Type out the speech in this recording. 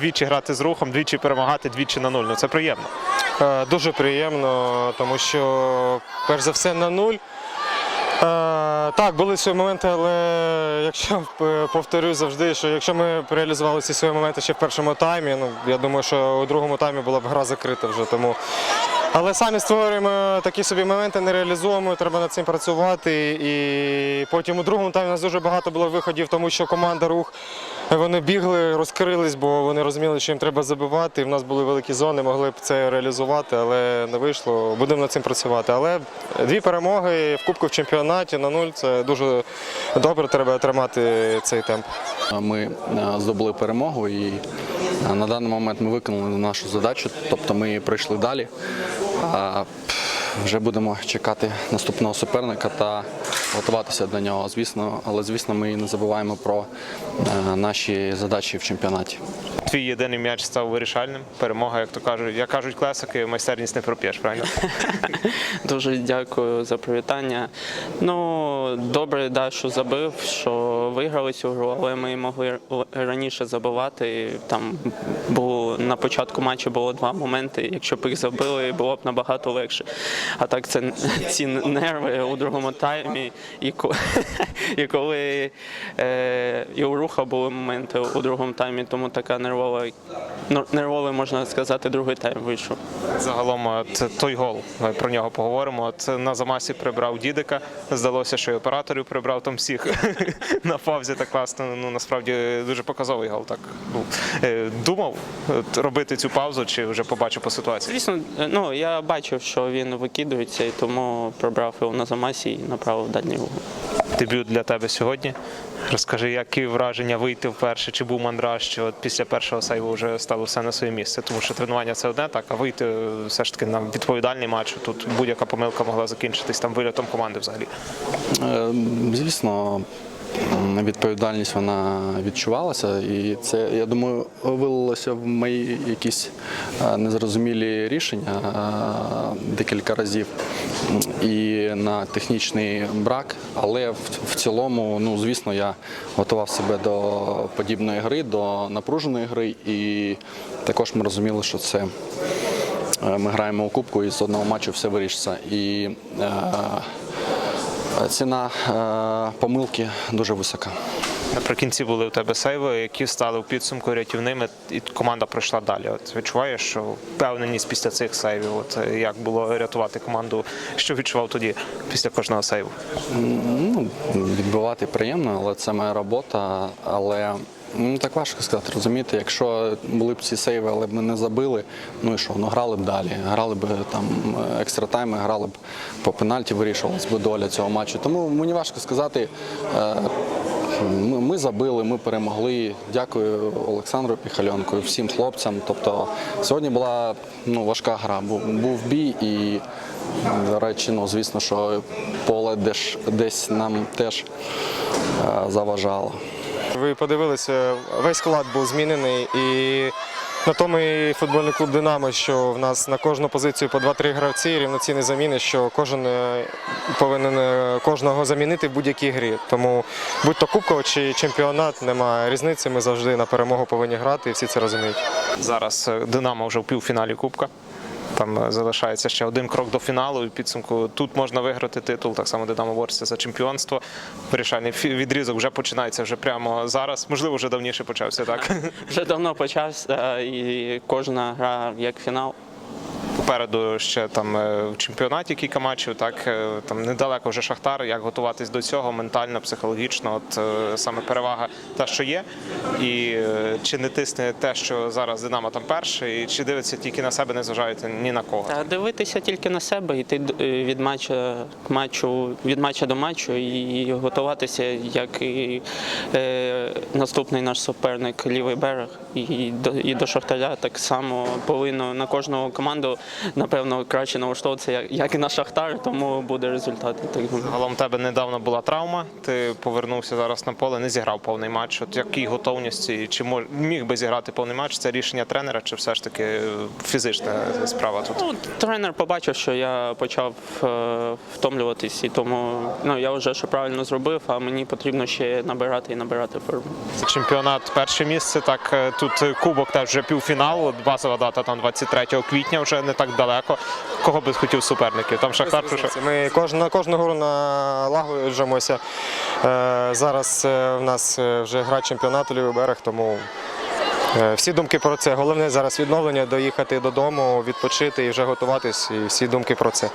Двічі грати з рухом, двічі перемагати, двічі на нуль. Ну це приємно. Е, Дуже приємно, тому що перш за все на нуль. Е, Так, були свої моменти, але якщо е, повторюю завжди, що якщо ми реалізували ці свої моменти ще в першому таймі, ну я думаю, що у другому таймі була б гра закрита вже. Тому але самі створюємо такі собі моменти, не реалізуємо, треба над цим працювати. І потім у другому таймі у нас дуже багато було виходів, тому що команда рух вони бігли, розкрились, бо вони розуміли, що їм треба забивати. В нас були великі зони, могли б це реалізувати, але не вийшло. Будемо над цим працювати. Але дві перемоги в Кубку в чемпіонаті на нуль це дуже добре. Треба тримати цей темп. Ми здобули перемогу і на даний момент ми виконали нашу задачу, тобто ми пройшли далі. Вже будемо чекати наступного суперника та готуватися до нього. Звісно, але звісно, ми не забуваємо про е, наші задачі в чемпіонаті. Твій єдиний м'яч став вирішальним. Перемога, як то кажуть, як кажуть класики, майстерність не проп'єш, правильно? Дуже дякую за привітання. Ну, добре, да, що забив, що виграли цю гру, але ми могли раніше забивати. Там було на початку матчу було два моменти. Якщо б їх забили, було б набагато легше. А так це ці нерви у другому таймі. І, ко- і коли е, і у руха були моменти у другому таймі, тому така нервова, ну, нервовий, можна сказати, другий тайм вийшов. Загалом, от той гол. Ми про нього поговоримо. От на замасі прибрав дідика. Здалося, що і операторів прибрав там всіх на паузі так класно. Ну насправді дуже показовий гол. Так ну, е, думав робити цю паузу, чи вже побачив по ситуації. Звісно, ну я бачив, що він викидується, і тому пробрав його на замасі і направив дальній угол. Дебют для тебе сьогодні. Розкажи, які враження вийти вперше, чи був мандраж, чи от після першого сейву вже стало все на своє місце, тому що тренування це одне, так, а вийти е, все ж таки на відповідальний матч. Тут будь-яка помилка могла закінчитись там вильотом команди взагалі. Е, Звісно, відповідальність вона відчувалася, і це, я думаю, вилилося в мої якісь е, незрозумілі рішення е, декілька разів і на технічний брак. Але в, цілому, ну звісно, я готував себе до подібної гри, до напруженої гри, і також ми розуміли, що це. е, Ми граємо у кубку і з одного матчу все вирішиться. І е, Ціна е, помилки дуже висока. Наприкінці були у тебе сейви, які стали у підсумку рятівними, і команда пройшла далі. От відчуваєш, що впевненість після цих сейвів, от е, як було рятувати команду, що відчував тоді після кожного сейву? Ну, відбивати приємно, але це моя робота. Але ну, так важко сказати, розумієте, якщо були б ці сейви, але б ми не забили, ну і що, ну грали б далі. Грали б там екстра тайми, грали б по пенальті, вирішувалась би доля цього матчу. Тому мені важко сказати. е, Ми, забили, ми перемогли. Дякую Олександру Піхальонку всім хлопцям. Тобто сьогодні була ну, важка гра. Був, був бій і, до речі, ну, звісно, що поле десь, десь нам теж е, заважало. Ви подивилися, весь склад був змінений і. На тому і футбольний клуб Динамо, що в нас на кожну позицію по 2-3 гравці, рівноцінні заміни, що кожен е, повинен е, кожного замінити в будь-якій грі. Тому будь-то кубкова чи чемпіонат, немає різниці. Ми завжди на перемогу повинні грати, і всі це розуміють. Зараз е, Динамо вже в півфіналі Кубка. Там е, залишається ще один крок до фіналу. І підсумку тут можна виграти титул. Так само Динамо бореться за чемпіонство. Вирішальний відрізок вже починається вже прямо зараз. Можливо, вже давніше почався, так? Вже давно почався, і кожна гра як фінал. Попереду ще там е, в чемпіонаті кілька матчів. Так е, там недалеко вже Шахтар. Як готуватись до цього ментально, психологічно, от е, саме перевага та, що є, і чи не тисне те, що зараз Динамо там перший, і чи дивиться тільки на себе, не зважаєте ні на кого. Та дивитися тільки на себе, йти від матча матчу, від матча до матчу і готуватися, як і е, наступний наш суперник лівий берег. І до, і до Шахтаря так само повинно на кожну команду напевно краще налаштовуватися, як, і на Шахтар, тому буде результат. Загалом у тебе недавно була травма. Ти повернувся зараз на поле, не зіграв повний матч. От якій готовності, чи мож, міг би зіграти повний матч? Це рішення тренера, чи все ж таки е, фізична справа тут? Ну, тренер побачив, що я почав е, втомлюватись, і тому ну, я вже що правильно зробив, а мені потрібно ще набирати і набирати форму. Чемпіонат перше місце. Так е, тут е, кубок теж вже півфінал. Базова дата там 23 квітня, вже не так далеко. Кого би хотів суперників? Там Шахтар прийшов. Ми кожну, кожну гру налагоджуємося. Е, Зараз е, в нас е, вже гра чемпіонату лівий берег, тому всі думки про це. Головне зараз відновлення, доїхати додому, відпочити і вже готуватись. І всі думки про це.